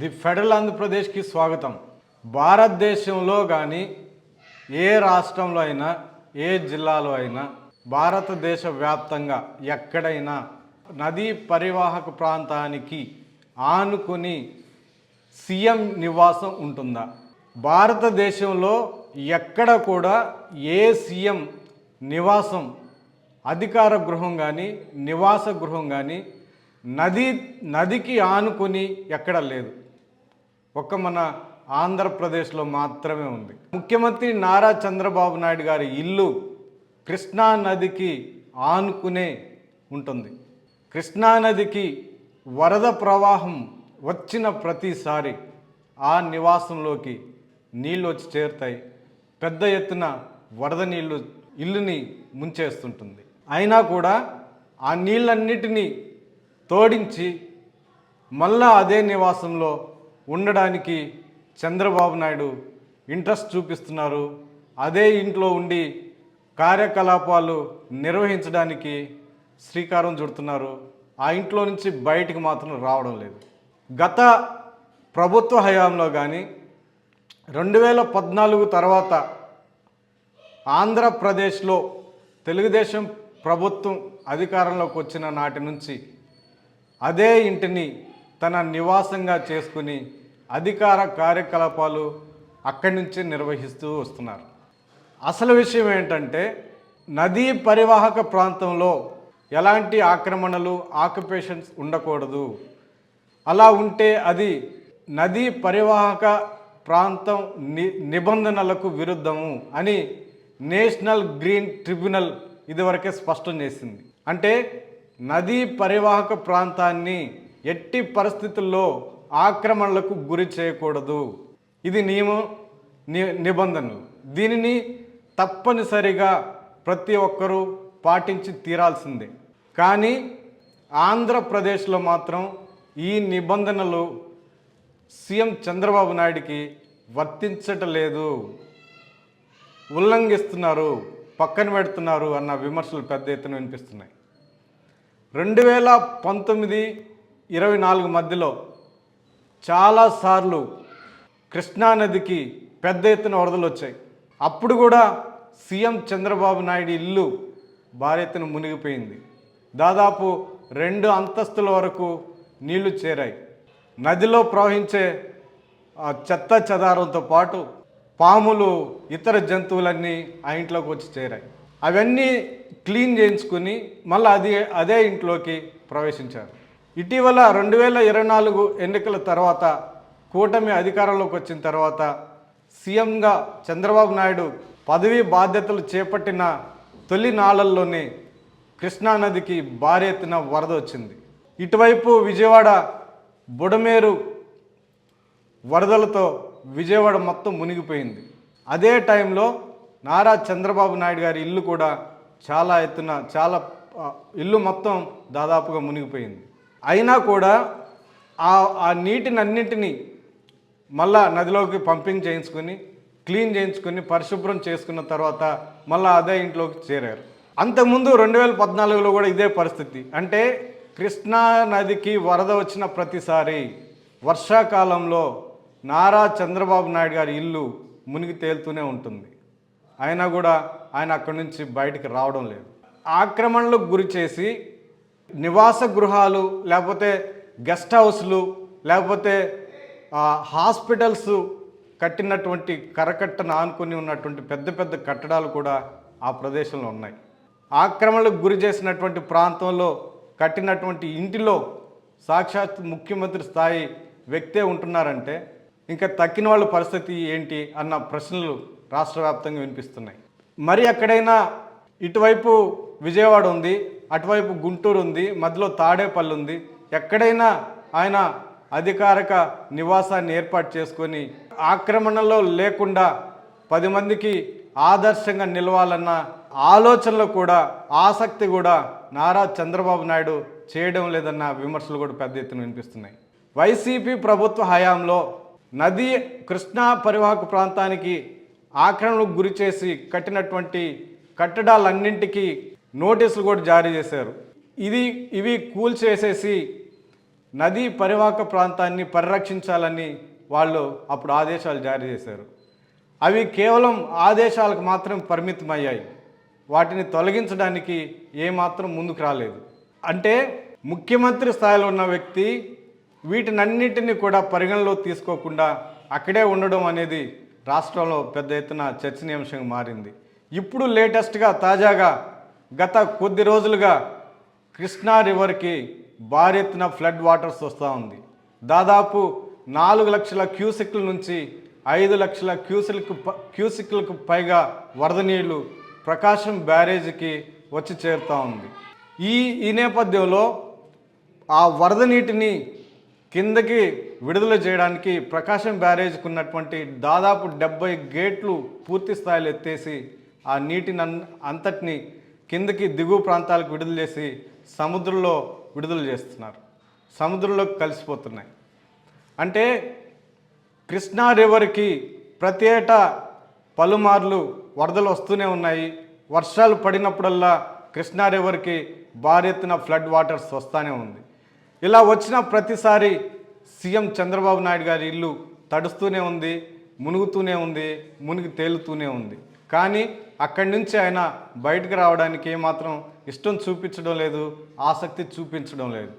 The federal ఆంధ్రప్రదేశ్కి స్వాగతం. భారతదేశంలో కానీ ఏ రాష్ట్రంలో అయినా ఏ జిల్లాలో అయినా భారతదేశ వ్యాప్తంగా ఎక్కడైనా నదీ పరివాహక ప్రాంతానికి ఆనుకుని సీఎం నివాసం ఉంటుందా? భారతదేశంలో ఎక్కడ కూడా ఏ సీఎం నివాసం అధికార గృహం కానీ నివాస గృహం కానీ నది నదికి ఆనుకొని ఎక్కడ లేదు. ఒక్క మన ఆంధ్రప్రదేశ్లో మాత్రమే ఉంది. ముఖ్యమంత్రి నారా చంద్రబాబు నాయుడు గారి ఇల్లు కృష్ణా నదికి ఆనుకునే ఉంటుంది. కృష్ణా నదికి వరద ప్రవాహం వచ్చిన ప్రతిసారి ఆ నివాసంలోకి నీళ్ళు వచ్చి చేరుతాయి. పెద్ద ఎత్తున వరద నీళ్ళు ఇల్లుని ముంచేస్తుంటుంది. అయినా కూడా ఆ నీళ్ళన్నిటినీ తోడించి మళ్ళా అదే నివాసంలో ఉండడానికి చంద్రబాబు నాయుడు ఇంట్రెస్ట్ చూపిస్తున్నారు. అదే ఇంట్లో ఉండి కార్యకలాపాలు నిర్వహించడానికి శ్రీకారం చుడుతున్నారు. ఆ ఇంట్లో నుంచి బయటికి మాత్రం రావడం లేదు. గత ప్రభుత్వ హయాంలో కానీ రెండు వేల పద్నాలుగు తర్వాత ఆంధ్రప్రదేశ్లో తెలుగుదేశం ప్రభుత్వం అధికారంలోకి వచ్చిన నాటి నుంచి అదే ఇంటిని తన నివాసంగా చేసుకుని అధికార కార్యకలాపాలు అక్కడి నుంచి నిర్వహిస్తూ వస్తున్నారు. అసలు విషయం ఏంటంటే నదీ పరివాహక ప్రాంతంలో ఎలాంటి ఆక్రమణలు ఆక్యుపేషన్స్ ఉండకూడదు. అలా ఉంటే అది నదీ పరివాహక ప్రాంతం ని నిబంధనలకు విరుద్ధము అని నేషనల్ గ్రీన్ ట్రిబ్యునల్ ఇదివరకే స్పష్టం చేసింది. అంటే నదీ పరివాహక ప్రాంతాన్ని ఎట్టి పరిస్థితుల్లో ఆక్రమణలకు గురి చేయకూడదు. ఇది నియమం ని నిబంధనలు. దీనిని తప్పనిసరిగా ప్రతి ఒక్కరూ పాటించి తీరాల్సిందే. కానీ ఆంధ్రప్రదేశ్లో మాత్రం ఈ నిబంధనలు సీఎం చంద్రబాబు నాయుడికి వర్తించటలేదు. ఉల్లంఘిస్తున్నారు పక్కన పెడుతున్నారు అన్న విమర్శలు పెద్ద ఎత్తున వినిపిస్తున్నాయి. రెండు వేల పంతొమ్మిది ఇరవై నాలుగు మధ్యలో చాలాసార్లు కృష్ణానదికి పెద్ద ఎత్తున వరదలు వచ్చాయి. అప్పుడు కూడా సీఎం చంద్రబాబు నాయుడు ఇల్లు భారీ ఎత్తున మునిగిపోయింది. దాదాపు రెండు అంతస్తుల వరకు నీళ్ళు చేరాయి. నదిలో ప్రవహించే ఆ చెత్త చెదారంతో పాటు పాములు ఇతర జంతువులన్నీ ఆ ఇంట్లోకి వచ్చి చేరాయి. అవన్నీ క్లీన్ చేయించుకుని మళ్ళీ అది అదే ఇంట్లోకి ప్రవేశించారు. ఇటీవల రెండు వేల ఇరవై నాలుగు ఎన్నికల తర్వాత కూటమి అధికారంలోకి వచ్చిన తర్వాత సీఎంగా చంద్రబాబు నాయుడు పదవీ బాధ్యతలు చేపట్టిన తొలి నాళ్ళల్లోనే కృష్ణానదికి భారీ ఎత్తున వరద వచ్చింది. ఇటువైపు విజయవాడ బుడమేరు వరదలతో విజయవాడ మొత్తం మునిగిపోయింది. అదే టైంలో నారా చంద్రబాబు నాయుడు గారి ఇల్లు కూడా చాలా ఎత్తున చాలా ఇల్లు మొత్తం దాదాపుగా మునిగిపోయింది. అయినా కూడా ఆ ఆ నీటిని అన్నింటినీ మళ్ళా నదిలోకి పంపింగ్ చేయించుకొని క్లీన్ చేయించుకొని పరిశుభ్రం చేసుకున్న తర్వాత మళ్ళీ అదే ఇంట్లోకి చేరారు. అంతకుముందు రెండు వేల పద్నాలుగులో కూడా ఇదే పరిస్థితి. అంటే కృష్ణా నదికి వరద వచ్చిన ప్రతిసారి వర్షాకాలంలో నారా చంద్రబాబు నాయుడు గారి ఇల్లు మునిగి తేలుతూనే ఉంటుంది. అయినా కూడా ఆయన అక్కడి నుంచి బయటికి రావడం లేదు. ఆక్రమణలకు గురి చేసి నివాస గృహాలు లేకపోతే గెస్ట్ హౌస్లు లేకపోతే హాస్పిటల్స్ కట్టినటువంటి కరకట్టను ఆనుకొని ఉన్నటువంటి పెద్ద పెద్ద కట్టడాలు కూడా ఆ ప్రదేశంలో ఉన్నాయి. ఆక్రమణలకు గురి చేసినటువంటి ప్రాంతంలో కట్టినటువంటి ఇంటిలో సాక్షాత్ ముఖ్యమంత్రి స్థాయి వ్యక్తే ఉంటున్నారంటే ఇంకా తక్కిన వాళ్ళ పరిస్థితి ఏంటి అన్న ప్రశ్నలు రాష్ట్ర వ్యాప్తంగా వినిపిస్తున్నాయి. మరి ఎక్కడైనా ఇటువైపు విజయవాడ ఉంది అటువైపు గుంటూరు ఉంది మధ్యలో తాడేపల్లి ఉంది ఎక్కడైనా ఆయన అధికారిక నివాసాన్ని ఏర్పాటు చేసుకొని ఆక్రమణలో లేకుండా పది మందికి ఆదర్శంగా నిలవాలన్న ఆలోచనలు కూడా ఆసక్తి కూడా నారా చంద్రబాబు నాయుడు చేయడం లేదన్న విమర్శలు కూడా పెద్ద ఎత్తున వినిపిస్తున్నాయి. వైసీపీ ప్రభుత్వ హయాంలో నది కృష్ణా పరివాహక ప్రాంతానికి ఆక్రమణకు గురి చేసి కట్టినటువంటి కట్టడాలన్నింటికి నోటీసులు కూడా జారీ చేశారు. ఇది ఇవి కూల్చేసేసి నదీ పరివాహక ప్రాంతాన్ని పరిరక్షించాలని వాళ్ళు అప్పుడు ఆదేశాలు జారీ చేశారు. అవి కేవలం ఆదేశాలకు మాత్రం పరిమితమయ్యాయి. వాటిని తొలగించడానికి ఏమాత్రం ముందుకు రాలేదు. అంటే ముఖ్యమంత్రి స్థాయిలో ఉన్న వ్యక్తి వీటినన్నిటిని కూడా పరిగణలో తీసుకోకుండా అక్కడే ఉండడం అనేది రాష్ట్రంలో పెద్ద ఎత్తున చర్చనీయాంశంగా మారింది. ఇప్పుడు లేటెస్ట్గా తాజాగా గత కొద్ది రోజులుగా కృష్ణా రివర్కి భారీ ఎత్తున ఫ్లడ్ వాటర్స్ వస్తూ ఉంది. దాదాపు నాలుగు లక్షల క్యూసిక్ల నుంచి ఐదు లక్షల క్యూసిల్కు ప- క్యూసిక్లకు పైగా వరద నీళ్ళు ప్రకాశం బ్యారేజీకి వచ్చి చేరుతూ ఉంది. ఈ ఈ నేపథ్యంలో ఆ వరద నీటిని కిందకి విడుదల చేయడానికి ప్రకాశం బ్యారేజ్కి ఉన్నటువంటి దాదాపు డెబ్బై గేట్లు పూర్తి స్థాయిలో ఎత్తేసి ఆ నీటిని అంతటిని కిందకి దిగువ ప్రాంతాలకు విడుదల చేసి సముద్రంలో విడుదల చేస్తున్నారు. సముద్రంలోకి కలిసిపోతున్నాయి. అంటే కృష్ణా రివర్కి ప్రతి ఏటా పలుమార్లు వరదలు వస్తూనే ఉన్నాయి. వర్షాలు పడినప్పుడల్లా కృష్ణా రివర్కి భారీ ఎత్తున ఫ్లడ్ వాటర్స్ వస్తూనే ఉంది. ఇలా వచ్చిన ప్రతిసారి సీఎం చంద్రబాబు నాయుడు గారి ఇల్లు తడుస్తూనే ఉంది మునుగుతూనే ఉంది మునిగి తేలుతూనే ఉంది. కానీ అక్కడి నుంచి ఆయన బయటకు రావడానికి ఏమాత్రం ఇష్టం చూపించడం లేదు ఆసక్తి చూపించడం లేదు.